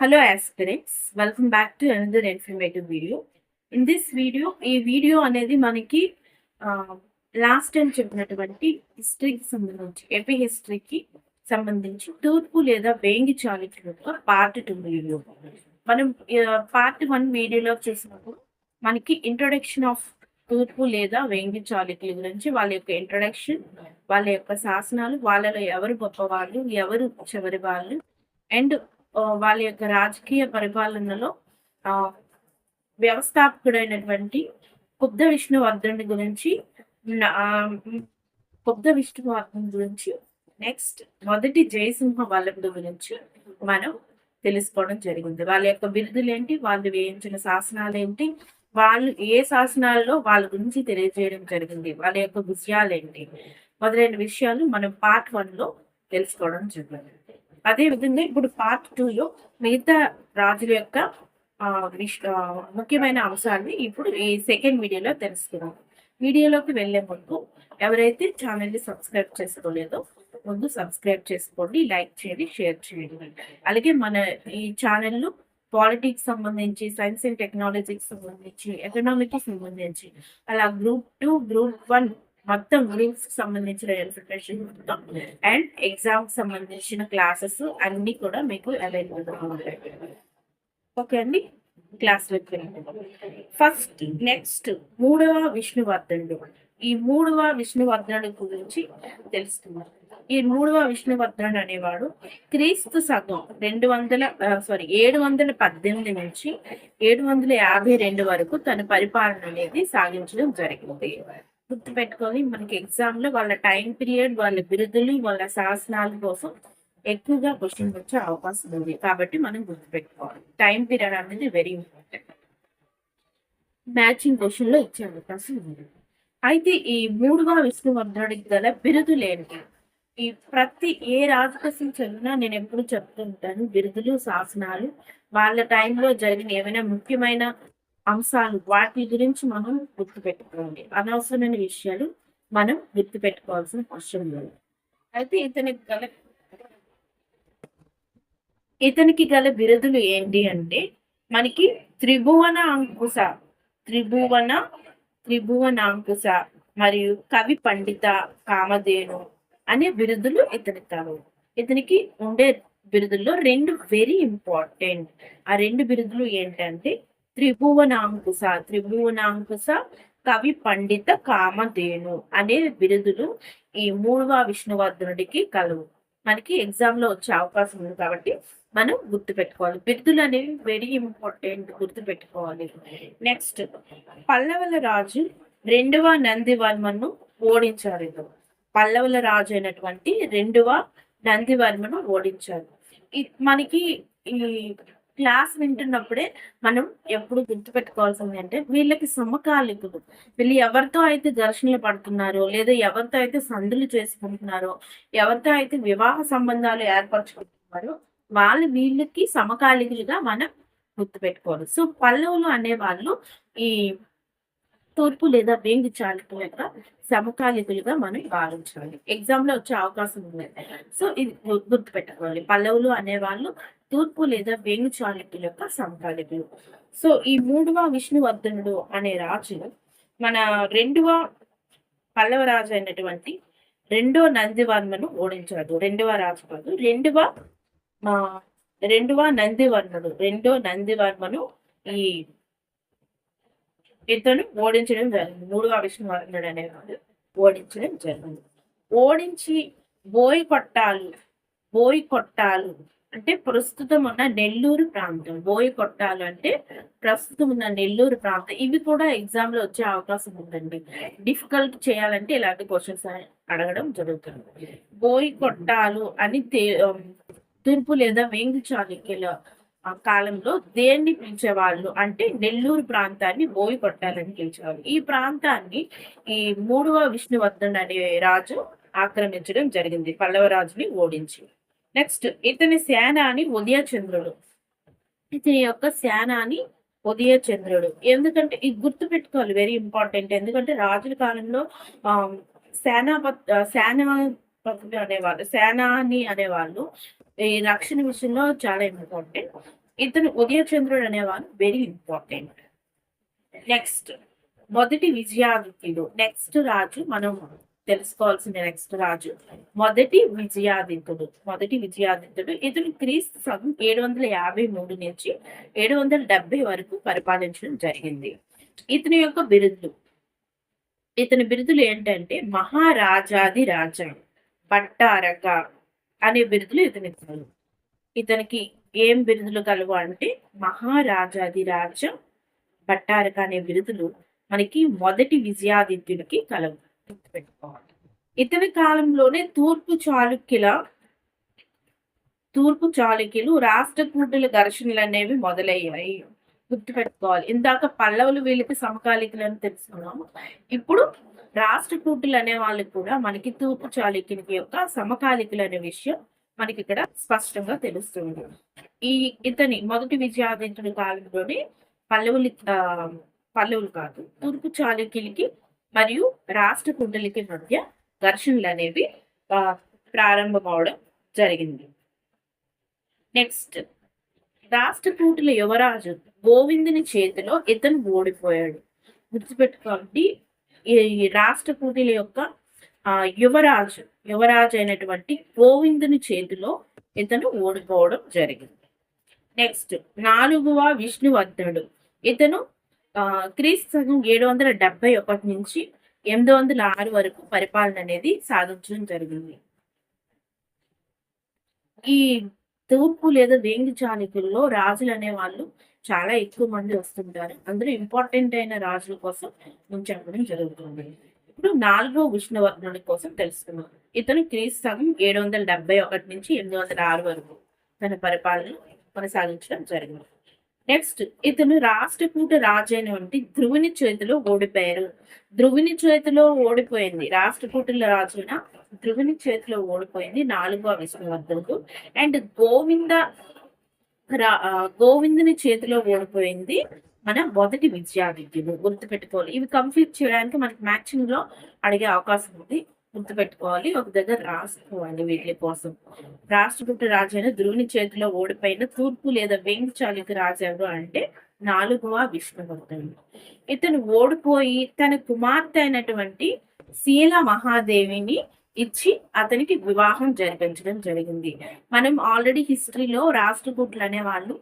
Hello aspirants, welcome back to another informative video. In this video, ఈ video అనేది మనకి last time చెప్పినటువంటి హిస్టరీకి సంబంధించి ఏపీ హిస్టరీకి సంబంధించి తూర్పు లేదా వేంగి చాళుక్యుల పార్ట్ టూ వీడియో మనం పార్ట్ వన్ వీడియోలో చూసినప్పుడు మనకి ఇంట్రొడక్షన్ ఆఫ్ తూర్పు లేదా వేంగి చాళుక్యుల గురించి వాళ్ళ యొక్క ఇంట్రొడక్షన్ వాళ్ళ యొక్క శాసనాలు వాళ్ళలో ఎవరు గొప్పవాళ్ళు ఎవరు చివరి వాళ్ళు అండ్ వాళ్ళ యొక్క రాజకీయ పరిపాలనలో ఆ, వ్యవస్థాపకుడైనటువంటి కుబ్ద విష్ణువర్ధనుడి గురించి న- ఆ, కుబ్ద విష్ణువర్ధన్ గురించి నెక్స్ట్ మొదటి జయసింహ వల్లభుడు గురించి మనం తెలుసుకోవడం జరిగింది. వాళ్ళ యొక్క బిరుదులు ఏంటి వాళ్ళు వేయించిన శాసనాలు ఏంటి వాళ్ళు ఏ శాసనాల్లో వాళ్ళ గురించి తెలియజేయడం జరిగింది వాళ్ళ యొక్క విజయాలు ఏంటి మొదలైన విషయాలు మనం పార్ట్ వన్లో తెలుసుకోవడం జరిగింది. అదే విధంగా ఇప్పుడు పార్ట్ టూలో మిగతా రాజుల యొక్క ముఖ్యమైన అంశాన్ని ఇప్పుడు ఈ సెకండ్ వీడియోలో తెలుసుకున్నాం వీడియోలోకి వెళ్ళే ముందు ఎవరైతే ఛానల్ని సబ్స్క్రైబ్ చేసుకోలేదో ముందు సబ్స్క్రైబ్ చేసుకోండి లైక్ చేయండి షేర్ చేయండి. అలాగే మన ఈ ఛానల్లో పాలిటిక్స్ సంబంధించి సైన్స్ అండ్ టెక్నాలజీకి సంబంధించి ఎకనామిక్కి సంబంధించి అలా గ్రూప్ టూ గ్రూప్ వన్ మొత్తం గ్రూప్స్ సంబంధించిన ఇన్ఫర్మేషన్ మొత్తం. అండ్ ఎగ్జామ్ సంబంధించిన క్లాసెస్ అన్ని కూడా మీకు అవైలబుల్ ఉంటాయి. ఓకే అండి? క్లాస్ ఫస్ట్ నెక్స్ట్ మూడవ విష్ణువర్ధనుడు. ఈ మూడవ విష్ణువర్ధనుడు గురించి తెలుసుకున్నాం ఈ మూడవ విష్ణువర్ధనుడు అనేవాడు క్రీస్తు సగం రెండు వందల సారీ ఏడు వందల పద్దెనిమిది నుంచి ఏడు వందల యాభై రెండు వరకు తన పరిపాలన అనేది సాగించడం జరిగింది. గుర్తుపెట్టుకొని మనకి ఎగ్జామ్లో వాళ్ళ టైం పీరియడ్ వాళ్ళ బిరుదులు వాళ్ళ శాసనాల కోసం ఎక్కువగా క్వశ్చన్ వచ్చే అవకాశం ఉంది. కాబట్టి మనం గుర్తుపెట్టుకోవాలి. టైం పీరియడ్ అనేది వెరీ ఇంపార్టెంట్ మ్యాచింగ్ క్వశ్చన్లో ఇచ్చే అవకాశం ఉంది. అయితే ఈ మూడుగా విష్ణువర్ధనుడికి గల బిరుదులు ఏంటి? ఈ ప్రతి ఏ రాజు చదివినా నేను ఎప్పుడు చెప్తుంటాను. బిరుదులు శాసనాలు వాళ్ళ టైంలో జరిగిన ఏమైనా ముఖ్యమైన అంశాలు వాటి గురించి మనం గుర్తుపెట్టుకోవాలి అనవసరమైన విషయాలు మనం గుర్తుపెట్టుకోవాల్సిన అవసరం లేదు. అయితే ఇతనికి గల ఇతనికి గల బిరుదులు ఏంటి అంటే మనకి త్రిభువన అంకుశ త్రిభువన త్రిభువన అంకుశ మరియు కవి పండిత కామధేను అనే బిరుదులు ఇతనికి కలవు ఇతనికి ఉండే బిరుదుల్లో రెండు వెరీ ఇంపార్టెంట్ ఆ రెండు బిరుదులు ఏంటంటే త్రిభువనాంకుశ త్రిభువనాంకుశ కవి పండిత కామధేను అనే బిరుదులు ఈ మూడవ విష్ణువర్ధనుడికి కలవు. మనకి ఎగ్జామ్లో వచ్చే అవకాశం ఉంది కాబట్టి మనం గుర్తు పెట్టుకోవాలి బిరుదులు అనేవి వెరీ ఇంపార్టెంట్ గుర్తు పెట్టుకోవాలి నెక్స్ట్ పల్లవల రాజు రెండవ నందివర్మను ఓడించారు. ఇతను. పల్లవుల రాజు అయినటువంటి రెండవ నందివర్మను ఓడించారు. మనకి ఈ క్లాస్ వింటున్నప్పుడే మనం ఎప్పుడు గుర్తుపెట్టుకోవాల్సింది అంటే వీళ్ళకి సమకాలికులు. వీళ్ళు ఎవరితో అయితే ఘర్షణలు పడుతున్నారో లేదా ఎవరితో అయితే సందులు చేసుకుంటున్నారో ఎవరితో అయితే వివాహ సంబంధాలు ఏర్పరచుకుంటున్నారో వాళ్ళు వీళ్ళకి సమకాలికులుగా మనం గుర్తుపెట్టుకోవాలి. సో పల్లవులు అనేవాళ్ళు ఈ తూర్పు లేదా వేంగి చాళుక్యుల యొక్క సమకాలికులుగా మనం భావించాలి. ఎగ్జామ్లో వచ్చే అవకాశం ఉంది. సో ఇది గుర్తుపెట్టుకోవాలి. పల్లవులు అనేవాళ్ళు తూర్పు లేదా వేణు చాళుక్యుల యొక్క సంపాదకులు సో ఈ మూడవ విష్ణువర్ధనుడు అనే రాజు మన రెండవ పల్లవ రాజు అయినటువంటి రెండో నందివర్మను ఓడించాడు. రెండవ రాజు కాదు రెండవ మా రెండవ నందివర్మను రెండో నందివర్మను ఈ ఇతను ఓడించడం జరిగింది. మూడవ విష్ణువర్ధనుడు అనేవాడు ఓడించడం జరిగింది. ఓడించి బోయి కొట్టాలు బోయి కొట్టాలు అంటే ప్రస్తుతం ఉన్న నెల్లూరు ప్రాంతం. బోయ కొట్టాలు అంటే ప్రస్తుతం ఉన్న నెల్లూరు ప్రాంతం. ఇవి కూడా ఎగ్జామ్లో వచ్చే అవకాశం ఉందండి. డిఫికల్ట్ చేయాలంటే ఇలాంటి క్వశ్చన్స్ అడగడం జరుగుతుంది. బోయి కొట్టాలు అని తే- తూర్పు లేదా వేంగి చాళుక్యుల ఆ కాలంలో దేన్ని పిలిచేవాళ్ళు? అంటే నెల్లూరు ప్రాంతాన్ని బోయి కొట్టాలని పిలిచేవాళ్ళు. ఈ ప్రాంతాన్ని ఈ మూడవ విష్ణువర్ధన్ అనే రాజు ఆక్రమించడం జరిగింది. పల్లవ రాజుని ఓడించి. నెక్స్ట్ ఇతని సేనాని ఉదయచంద్రుడు. ఇతని యొక్క సేనాని ఉదయచంద్రుడు. ఎందుకంటే ఇది గుర్తు పెట్టుకోవాలి వెరీ ఇంపార్టెంట్ ఎందుకంటే రాజుల కాలంలో ఆ సేనాపత్ సేనాపతులు అనేవాళ్ళు సేనాని అనేవాళ్ళు ఈ రక్షణ విషయంలో చాలా ఇంపార్టెంట్ ఇతను ఉదయచంద్రుడు అనేవాళ్ళు వెరీ ఇంపార్టెంట్ నెక్స్ట్ మొదటి విజయాదిత్యుడు. నెక్స్ట్ రాజు మనం తెలుసుకోవాల్సిన నెక్స్ట్ రాజు. మొదటి విజయాదిత్యుడు మొదటి విజయాదిత్యుడు ఇతను క్రీస్తు సగం ఏడు వందల యాభై మూడు నుంచి ఏడు వందల డెబ్బై వరకు పరిపాలించడం జరిగింది. ఇతని యొక్క బిరుదులు ఇతని బిరుదులు ఏంటంటే మహారాజాది రాజా పట్టారక అనే బిరుదులు ఇతనికి ఇతనికి ఏం బిరుదులు కలవు అంటే మహారాజాది రాజ భట్టారక అనే బిరుదులు మనకి మొదటి విజయాదిత్యుడికి కలవు. గుర్తుపెట్టుకోవాలి ఇతని కాలంలోనే తూర్పు చాళుక్యుల తూర్పు చాళుక్యులు రాష్ట్రకూటుల ఘర్షణలు అనేవి మొదలయ్యాయి. గుర్తుపెట్టుకోవాలి. ఇందాక పల్లవులు వీళ్ళకి సమకాలికులని తెలుసుకున్నాము ఇప్పుడు రాష్ట్రకూటులు అనే వాళ్ళకి కూడా మనకి తూర్పు చాళుక్యులకి యొక్క సమకాలికులు అనే విషయం మనకి ఇక్కడ స్పష్టంగా తెలుస్తుంది. ఈ ఇతని మొదటి విజయాదిత్యుడి కాలంలోనే పల్లవులు పల్లవులు కాదు తూర్పు చాళుక్యులకి మరియు రాష్ట్ర కుండలికి మధ్య ఘర్షణలు అనేవి ప్రారంభమవడం జరిగింది. నెక్స్ట్ రాష్ట్రకూటుల యువరాజు గోవిందుని చేతిలో ఇతను ఓడిపోయాడు. గుర్తుపెట్టుకోండి ఈ రాష్ట్రకూటుల యొక్క యువరాజు యువరాజు అయినటువంటి గోవిందుని చేతిలో ఇతను ఓడిపోవడం జరిగింది. నెక్స్ట్ నాలుగవ విష్ణువర్ధనుడు ఇతను క్రీస్తు శకం ఏడు వందల డెబ్బై ఒకటి నుంచి ఎనిమిది వందల ఆరు వరకు పరిపాలన అనేది సాధించడం జరిగింది. ఈ తూర్పు లేదా వేంగి చాణికుల్లో రాజులు అనే వాళ్ళు చాలా ఎక్కువ మంది వస్తుంటారు. అందరూ ఇంపార్టెంట్ అయిన రాజుల కోసం నుంచి చెప్పడం జరుగుతుంది. ఇప్పుడు నాలుగో విష్ణువర్ధనుడి కోసం తెలుసుకున్నాం ఇతను క్రీస్తు సగం ఏడు వందల డెబ్బై ఒకటి నుంచి ఎనిమిది వందల ఆరు వరకు తన పరిపాలన కొనసాగించడం జరిగింది. నెక్స్ట్ ఇతను రాష్ట్రకూట రాజు అయినటువంటి ధ్రువుని చేతిలో ఓడిపోయారు. ధ్రువుని చేతిలో ఓడిపోయింది రాష్ట్రకూటుల రాజున ధ్రువుని చేతిలో ఓడిపోయింది నాలుగో విష్ణువర్ధనుడు అండ్ గోవింద రా- గోవిందుని చేతిలో ఓడిపోయింది మన మొదటి విద్యార్థులు గుర్తుపెట్టుకోవాలి. ఇవి కంప్లీట్ చేయడానికి మనకి మ్యాచింగ్లో అడిగే అవకాశం ఉంది. గుర్తుపెట్టుకోవాలి. ఒక దగ్గర రాసుకోవాలి వీటి కోసం. రాష్ట్రకూట రాజైన ధ్రువుని చేతిలో ఓడిపోయిన తూర్పు లేదా వెంగి చాళుక్య రాజారు అంటే నాలుగవ విష్ణువర్ధనుడు ఇతను ఓడిపోయి తన కుమార్తె అయినటువంటి శీల మహాదేవిని ఇచ్చి అతనికి వివాహం జరిపించడం జరిగింది. మనం ఆల్రెడీ హిస్టరీలో రాష్ట్రకూట్లు అనే వాళ్ళు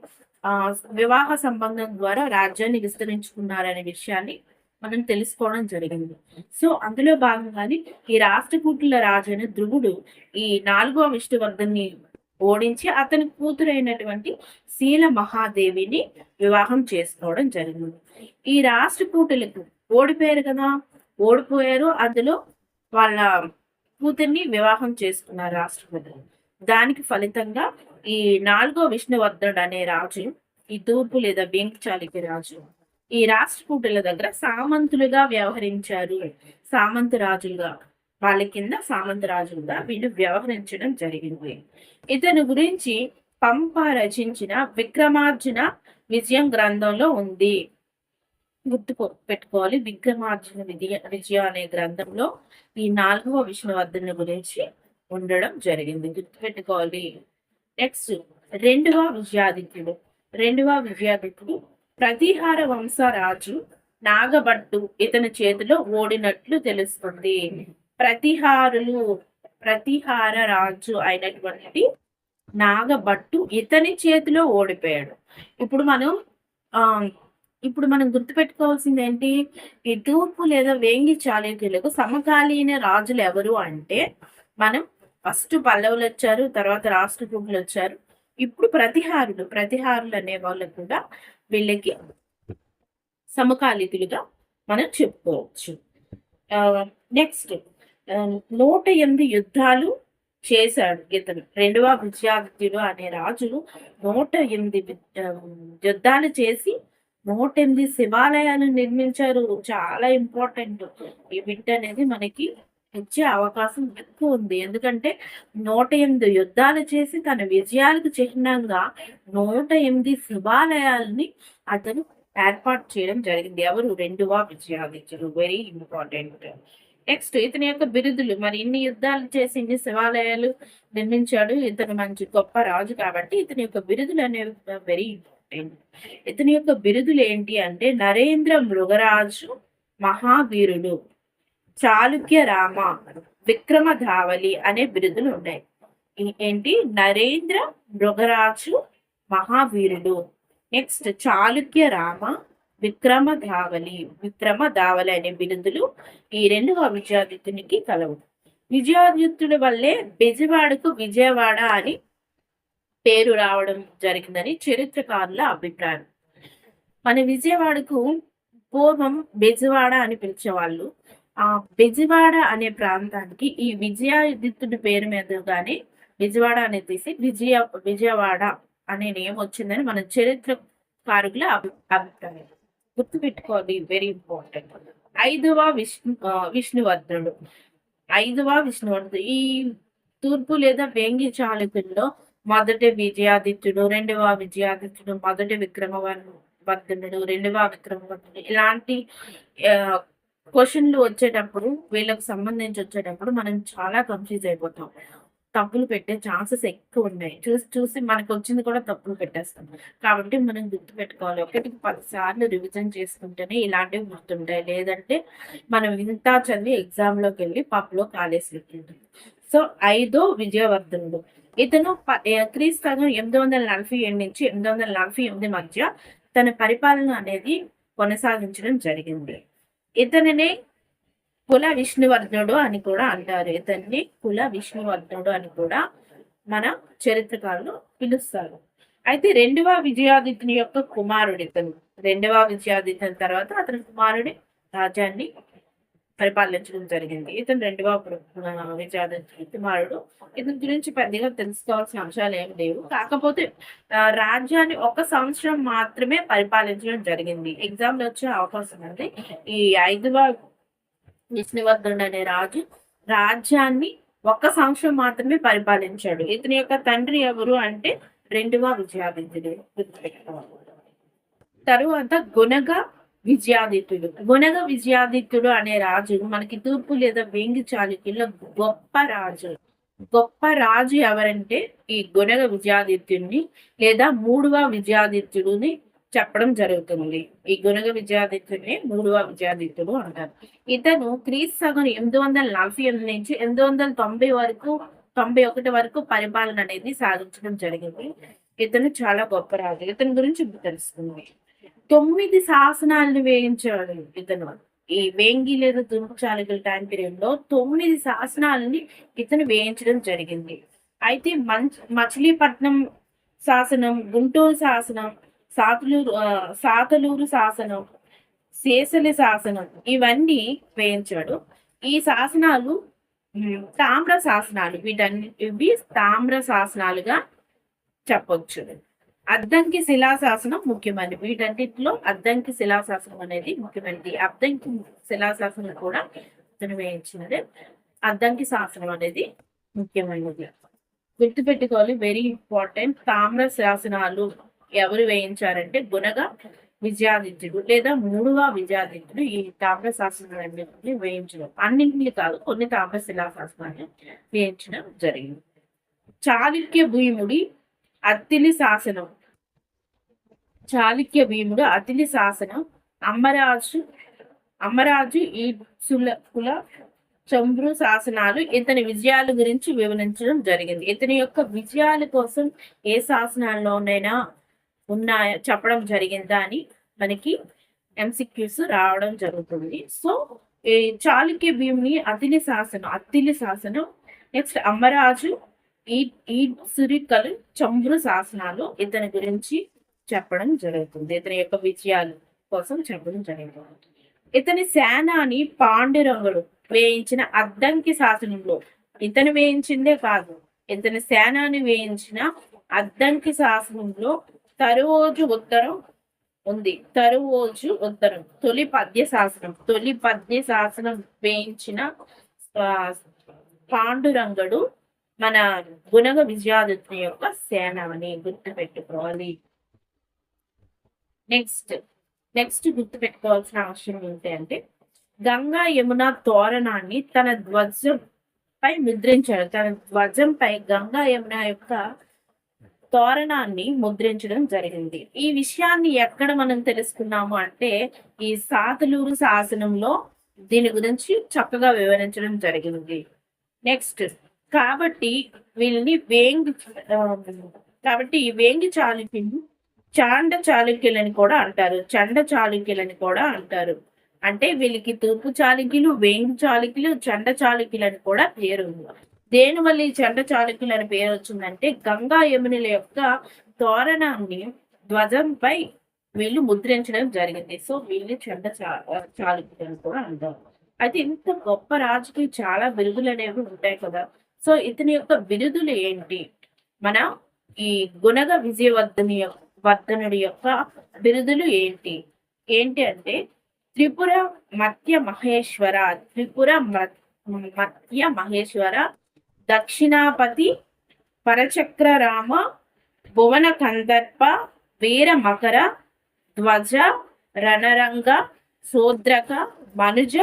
ఆ, వివాహ సంబంధం ద్వారా రాజ్యాన్ని విస్తరించుకున్నారనే విషయాన్ని మనం తెలుసుకోవడం జరిగింది. సో అందులో భాగంగానే ఈ రాష్ట్రకూటుల రాజు అయిన ధ్రువుడు ఈ నాలుగో విష్ణువర్ధన్ని ఓడించి అతని కూతురైనటువంటి శీల మహాదేవిని వివాహం చేసుకోవడం జరిగింది. ఈ రాష్ట్రకూటులకు ఓడిపోయారు కదా ఓడిపోయారు. అందులో వాళ్ళ కూతుర్ని వివాహం చేసుకున్నారు రాష్ట్రపతి దానికి ఫలితంగా ఈ నాలుగో విష్ణువర్ధనుడు అనే రాజు ఈ తూర్పు లేదా బెంక్ రాజు ఈ రాష్ట్రకూటుల దగ్గర సామంతులుగా వ్యవహరించారు. సామంత రాజులుగా వాళ్ళ కింద సామంత రాజులుగా వీళ్ళు వ్యవహరించడం జరిగింది. ఇతని గురించి పంప రచించిన విక్రమార్జున విజయం గ్రంథంలో ఉంది. గుర్తు పెట్టుకోవాలి. విక్రమార్జున విజయ విజయ అనే గ్రంథంలో ఈ నాలుగవ విష్ణువర్ధన గురించి ఉండడం జరిగింది. గుర్తు పెట్టుకోవాలి. నెక్స్ట్ రెండవ విజయాదిత్యుడు రెండవ విజయాదిత్యుడు ప్రతిహార వంశ రాజు నాగభట్టు ఇతని చేతిలో ఓడినట్లు తెలుస్తుంది. ప్రతిహారులు ప్రతిహార రాజు అయినటువంటి నాగభట్టు ఇతని చేతిలో ఓడిపోయాడు. ఇప్పుడు మనం ఆ ఇప్పుడు మనం గుర్తుపెట్టుకోవాల్సింది ఏంటి? ఈ తూర్పు లేదా వేంగి చాళుక్యులకు సమకాలీన రాజులు ఎవరు అంటే మనం ఫస్ట్ పల్లవులు వచ్చారు తర్వాత రాష్ట్రకూటులు వచ్చారు. ఇప్పుడు ప్రతిహారులు ప్రతిహారులు అనే వాళ్ళకు కూడా వీళ్ళకి సమకాలికులుగా మనం చెప్పుకోవచ్చు. నెక్స్ట్ నూట ఎనిమిది యుద్ధాలు చేశాడు ఇతను. రెండవ విజయాదిత్యుడు అనే రాజు నూట ఎనిమిది యుద్ధాలు చేసి నూట ఎనిమిది శివాలయాలు నిర్మించారు. చాలా ఇంపార్టెంట్ ఈ వింట అనేది మనకి వచ్చే అవకాశం ఎక్కువ ఉంది. ఎందుకంటే నూట ఎనిమిది యుద్ధాలు చేసి తన విజయాలకు చిహ్నంగా నూట ఎనిమిది శివాలయాలని అతను ఏర్పాటు చేయడం జరిగింది. ఎవరు? రెండవ విజయాదిత్యుడు వెరీ ఇంపార్టెంట్ నెక్స్ట్ ఇతని యొక్క బిరుదులు. మరి ఇన్ని యుద్ధాలు చేసి ఇన్ని శివాలయాలు నిర్మించాడు ఇతను మంచి గొప్ప రాజు కాబట్టి ఇతని యొక్క బిరుదులు అనేవి వెరీ ఇంపార్టెంట్ ఇతని యొక్క బిరుదులు ఏంటి అంటే నరేంద్ర మృగరాజు మహావీరుడు. చాళుక్య రామ విక్రమ అనే బిరుదులు ఉన్నాయి. ఏంటి? నరేంద్ర మృగరాజు మహావీరుడు. నెక్స్ట్ చాళుక్య రామ విక్రమ ధావలి విక్రమ ధావలి అనే బిరుదులు ఈ రెండవ విజయాదిత్యునికి కలవు. విజయాదిత్యుడి వల్లే బెజవాడకు విజయవాడ అని పేరు రావడం జరిగిందని చరిత్రకారుల అభిప్రాయం. మన విజయవాడకు పూర్వం బెజవాడ అని పిలిచేవాళ్ళు. ఆ బెజవాడ అనే ప్రాంతానికి ఈ విజయాదిత్యుడి పేరు మీదుగానే విజయవాడ అనేది తీసి విజయ విజయవాడ అనే నేమ్ వచ్చిందని మన చరిత్రకారుల అభి అభిప్రాయం. గుర్తుపెట్టుకోవాలి వెరీ ఇంపార్టెంట్. ఐదవ విష్ణు విష్ణువర్ధనుడు ఐదవ విష్ణువర్ధుడు. ఈ తూర్పు లేదా వేంగి చాళుక్యుల్లో మొదటి విజయాదిత్యుడు రెండవ విజయాదిత్యుడు మొదటి విక్రమవర్ధనుడు రెండవ విక్రమవర్ధనుడు ఇలాంటి క్వశ్చన్లు వచ్చేటప్పుడు వీళ్ళకి సంబంధించి వచ్చేటప్పుడు మనం చాలా కన్ఫ్యూజ్ అయిపోతాం. తప్పులు పెట్టే ఛాన్సెస్ ఎక్కువ ఉన్నాయి. చూసి చూసి మనకు వచ్చింది కూడా తప్పులు పెట్టేస్తాం. కాబట్టి మనం గుర్తు పెట్టుకోవాలి ఒకటికి పది సార్లు రివిజన్ చేసుకుంటేనే ఇలాంటివి గుర్తుంటాయి. లేదంటే మనం ఇంత చదివి ఎగ్జామ్లోకి వెళ్ళి పప్పులో కాలేసి సో ఐదో విజయవర్ధనుడు. ఇతను ప- క్రీస్తు ఎనిమిది వందల నలభై ఏడు నుంచి ఎనిమిది వందల నలభై ఎనిమిది మధ్య తన పరిపాలన అనేది కొనసాగించడం జరిగింది. ఇతనినే కుల విష్ణువర్ధనుడు అని కూడా అంటారు. ఇతన్ని కుల విష్ణువర్ధనుడు అని కూడా మన చరిత్రకారులు పిలుస్తారు. అయితే రెండవ విజయాదిత్యుని యొక్క కుమారుడు ఇతను. రెండవ విజయాదిత్యుని తర్వాత అతని కుమారుడి రాజ్యాన్ని పరిపాలించడం జరిగింది. ఇతను రెండవ ప్ర- కుమారుడు ఇతని గురించి పెద్దగా తెలుసుకోవాల్సిన అంశాలు ఏమి లేవు. కాకపోతే రాజ్యాన్ని ఒక సంవత్సరం మాత్రమే పరిపాలించడం జరిగింది. ఎగ్జామ్లు వచ్చే అవకాశం ఉంది. ఈ ఐదవ విష్ణువర్ధనుడు అనే రాజు రాజ్యాన్ని ఒక్క సంవత్సరం మాత్రమే పరిపాలించాడు. ఇతని యొక్క తండ్రి ఎవరు అంటే రెండవ విజయాదిత్యుడు తరువాత గుణగా విజయాదిత్యుడు. గుణగ విజయాదిత్యుడు అనే రాజు మనకి తూర్పు లేదా వేంగి చాళుక్యుల్లో గొప్ప రాజు. గొప్ప రాజు ఎవరంటే ఈ గుణగ విజయాదిత్యుడిని లేదా మూడవ విజయాదిత్యుడిని చెప్పడం జరుగుతుంది. ఈ గుణగ విజయాదిత్యుడిని మూడవ విజయాదిత్యుడు అంటారు. ఇతను క్రీస్తు సగం ఎనిమిది వందల నలభై ఎనిమిది నుంచి ఎనిమిది వందల తొంభై వరకు తొంభై ఒకటి వరకు పరిపాలన అనేది సాధించడం జరిగింది. ఇతను చాలా గొప్ప రాజు. ఇతని గురించి తెలుసుకుంది తొమ్మిది శాసనాలను వేయించాడు ఇతను. ఈ వేంగి లేదా తూర్పు చాళుక్యుల టైం పీరియడ్లో తొమ్మిది శాసనాలని ఇతను వేయించడం జరిగింది. అయితే మంచ్ మచిలీపట్నం శాసనం గుంటూరు శాసనం సాతులూరు సాతలూరు శాసనం శేషలి శాసనం ఇవన్నీ వేయించాడు. ఈ శాసనాలు తామ్ర శాసనాలు వీటన్ని ఇవి తామ్ర శాసనాలుగా చెప్పొచ్చు. అద్దంకి శిలాశాసనం ముఖ్యమైనది. వీటన్నిటిలో అద్దంకి శిలాశాసనం అనేది ముఖ్యమైనది. అద్దంకి శిలాశాసనం కూడా అతను వేయించినది. అద్దంకి శాసనం అనేది ముఖ్యమైనది. గుర్తుపెట్టుకోవాలి వెరీ ఇంపార్టెంట్ తామ్ర శాసనాలు ఎవరు వేయించారంటే గుణగా విజయాదిత్యుడు లేదా మూడవ విజయాదిత్యుడు ఈ తామ్ర శాసనాలన్నింటినీ వేయించడం. అన్నింటినీ కాదు కొన్ని తామ్ర శిలాశాసనాన్ని వేయించడం జరిగింది. చాళుక్య భీముడి అత్తిలి శాసనం. చాళుక్య భీముడు అతిలి శాసనం. అమ్మరాజు అమ్మరాజు ఈ కుల చంద్రు శాసనాలు ఇతని విజయాల గురించి వివరించడం జరిగింది. ఇతని యొక్క విజయాల కోసం ఏ శాసనాల్లోనైనా ఉన్నాయా చెప్పడం జరిగిందా అని మనకి ఎంసిక్యూస్ రావడం జరుగుతుంది. సో ఈ చాళుక్య భీముని అతిలి శాసనం అత్తిలి శాసనం. నెక్స్ట్ అమ్మరాజు ఈ ఈ సురికలు చంద్రు శాసనాలు ఇతని గురించి చెప్పడం జరుగుతుంది. ఇతని యొక్క విజయాలు కోసం చెప్పడం జరుగుతుంది. ఇతని సేనాని పాండురంగుడు వేయించిన అద్దంకి శాసనంలో ఇతను వేయించిందే కాదు ఇతని సేనాని వేయించిన అద్దంకి శాసనంలో తరువోజు ఉత్తరం ఉంది. తరువోజు ఉత్తరం. తొలి పద్య శాసనం. తొలి పద్య శాసనం వేయించిన పాండురంగుడు పాండురంగడు మన గుణగ విజయాదిత్య యొక్క సేనాని గుర్తు పెట్టుకోవాలి నెక్స్ట్ నెక్స్ట్ గుర్తు పెట్టుకోవాల్సిన అవసరం ఏంటి అంటే గంగా యమున తోరణాన్ని తన ధ్వజం పై ముద్రించాడు. తన ధ్వజంపై గంగా యమున యొక్క తోరణాన్ని ముద్రించడం జరిగింది. ఈ విషయాన్ని ఎక్కడ మనం తెలుసుకున్నాము అంటే ఈ సాతలూరు శాసనంలో దీని గురించి చక్కగా వివరించడం జరిగింది. నెక్స్ట్ కాబట్టి వీళ్ళని వేంగి కాబట్టి ఈ వేంగి చాళుక్యులు చాండ చాళుక్యులని కూడా అంటారు. చండ చాళుక్యులని కూడా అంటారు. అంటే వీళ్ళకి తూర్పు చాళుక్యులు వేంగి చాళుక్యులు చండ చాళుక్యులని కూడా పేరు ఉంది. దేని వల్ల ఈ చండ చాళుక్యులు అని పేరు వచ్చిందంటే గంగా యమునుల యొక్క తోరణాన్ని ధ్వజంపై వీళ్ళు ముద్రించడం జరిగింది. సో వీళ్ళు చండ చా- చాళుక్యులు అని కూడా అంటారు. అయితే ఇంత గొప్ప రాజుకి చాలా బిరుదులు అనేవి ఉంటాయి కదా. సో ఇతని యొక్క బిరుదులు ఏంటి? మన ఈ గుణగ విజయవర్ధని వర్ధనుడి యొక్క బిరుదులు ఏంటి? ఏంటి అంటే త్రిపుర మత్య మహేశ్వర త్రిపుర మత్య మహేశ్వర దక్షిణాపతి పరచక్ర రామ భువన కందర్ప వీర మకర ధ్వజ రణరంగ శూద్రక మనుజ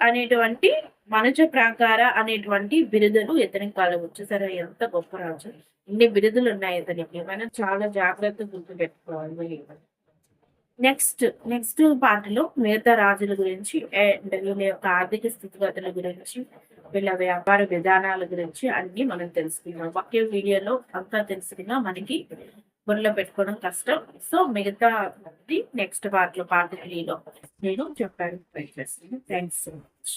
అనేటువంటి మనుజ ప్రాకార అనేటువంటి బిరుదులు ఇతనికి కలవచ్చు సరే ఎంత గొప్ప రాజు. ఇన్ని బిరుదులు ఉన్నాయి ఇతనికి. మనం చాలా జాగ్రత్తగా గుర్తు పెట్టుకోవాలి నెక్స్ట్ నెక్స్ట్ పార్టీలో మిగతా రాజుల గురించి అండ్ వీళ్ళ యొక్క ఆర్థిక స్థితిగతుల గురించి వీళ్ళ వ్యాపార విధానాల గురించి అన్ని మనం తెలుసుకున్నాం ఒకే వీడియోలో అంతా తెలుసుకున్నా మనకి బుర్రలో పెట్టుకోవడం కష్టం. సో మిగతా నెక్స్ట్ పార్ట్లో పార్ట్ త్రీలో నేను చెప్పాను ట్రై చేస్తాను. Thanks so much